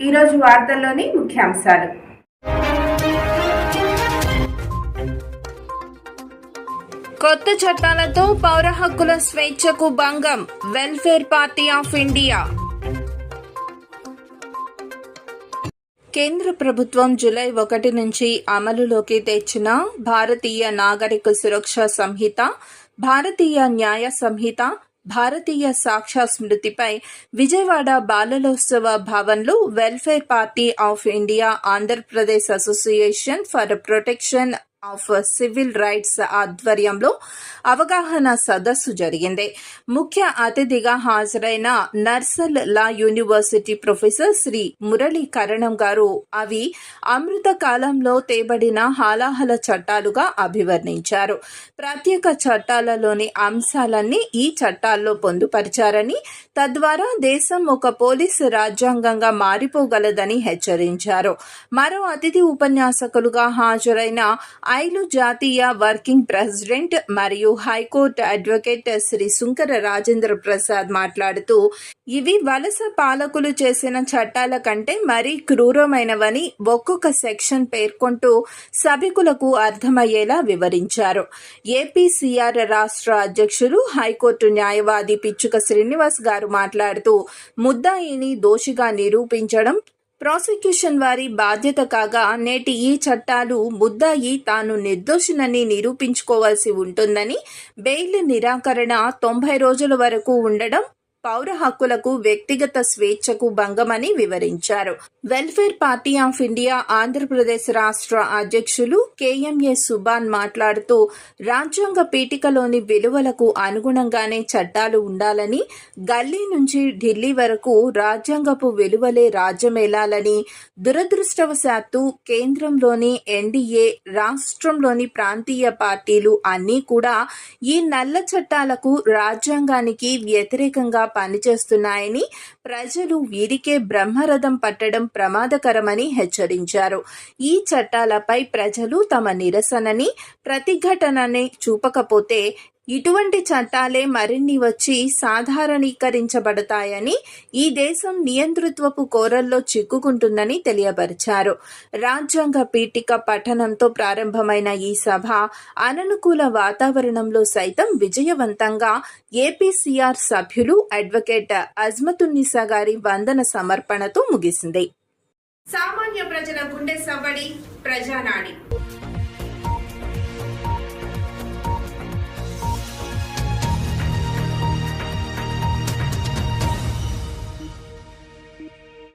ఈరోజు వార్తల్లోని ముఖ్యాంశాలు. కొత్త చట్టాలతో పౌర హక్కుల స్వేచ్ఛకు భంగం వెల్ఫేర్ పార్టీ ఆఫ్ ఇండియా. కేంద్ర ప్రభుత్వం జూలై ఒకటి నుంచి అమలులోకి తెచ్చిన భారతీయ నాగరిక సురక్ష సంహిత భారతీయ న్యాయ సంహిత భారతీయ సాక్షా స్మృతిపై విజయవాడ బాలలోత్సవ భవన్లో welfare party of India Andhra Pradesh association for protection of civil rights ఆధ్వర్యంలో అవగాహన సదస్సు జరిగింది. ముఖ్య అతిథిగా హాజరైన Nalsar law university professor Shri Murali Karanam గారు అవి అమృత కాలంలో తేబడిన హాలాహల చట్టాలుగా అభివర్ణించారు. ప్రత్యేక చట్టాలలోని అంశాలన్నీ ఈ చట్టాల్లో పొందుపరిచారని తద్వారా దేశం ఒక పోలీసు రాజ్యాంగంగా మారిపోగలదని హెచ్చరించారు. మరో అతిథి ఉపన్యాసకులుగా హాజరైన ఐలు జాతీయ వర్కింగ్ ప్రెసిడెంట్ మరియు high court advocate Shri Sunkara Rajendra Prasad మాట్లాడుతూ ఇవి వలస పాలకులు చేసిన చట్టాల కంటే మరీ క్రూరమైనవని ఒక్కొక్క సెక్షన్ పేర్కొంటూ సభికులకు అర్థమయ్యేలా వివరించారు. ఏపీసీఆర్ రాష్ట్ర అధ్యక్షులు హైకోర్టు న్యాయవాది పిచ్చుక శ్రీనివాస్ గారు మాట్లాడుతూ ముద్దాయిని దోషిగా నిరూపించడం ప్రాసిక్యూషన్ వారి బాధ్యత కాగా నేటి ఈ చట్టాలు ముద్దాయి తాను నిర్దోషునని నిరూపించుకోవాల్సి ఉంటుందని బెయిల్ నిరాకరణ తొంభై రోజుల వరకు ఉండడం పౌర హక్కులకు వ్యక్తిగత స్వేచ్ఛకు భంగమని వివరించారు. Welfare party of India Andhra Pradesh రాష్ట్ర అధ్యక్షులు కేఎంఏ సుబాన్ మాట్లాడుతూ రాజ్యాంగ పీఠికలోని విలువలకు అనుగుణంగానే చట్టాలు ఉండాలని గల్లీ నుంచి ఢిల్లీ వరకు రాజ్యాంగపు విలువలే రాజ్యమేలాలని దురదృష్టవశాత్తు కేంద్రంలోని ఎన్డీఏ రాష్ట్రంలోని ప్రాంతీయ పార్టీలు అన్నీ కూడా ఈ నల్ల చట్టాలకు రాజ్యాంగానికి వ్యతిరేకంగా పనిచేస్తున్నాయని ప్రజలు వీరికే బ్రహ్మరథం పట్టడం ప్రమాదకరమని హెచ్చరించారు. ఈ చట్టాలపై ప్రజలు తమ నిరసనని ప్రతిఘటనని చూపకపోతే ఇటువంటి చట్టాలే మరిన్ని వచ్చి సాధారణీకరించబడతాయని ఈ దేశం నియంతృత్వపు కోరల్లో చిక్కుకుంటుందని తెలియపరిచారు. రాజ్యాంగ పీఠిక పఠనంతో ప్రారంభమైన ఈ సభ అననుకూల వాతావరణంలో సైతం విజయవంతంగా ఏపీసీఆర్ సభ్యులు అడ్వకేట్ అజ్మతున్నిసా గారి వందన సమర్పణతో ముగిసింది. సామాన్య ప్రజల గుండె సవ్వడి ప్రజానాడి.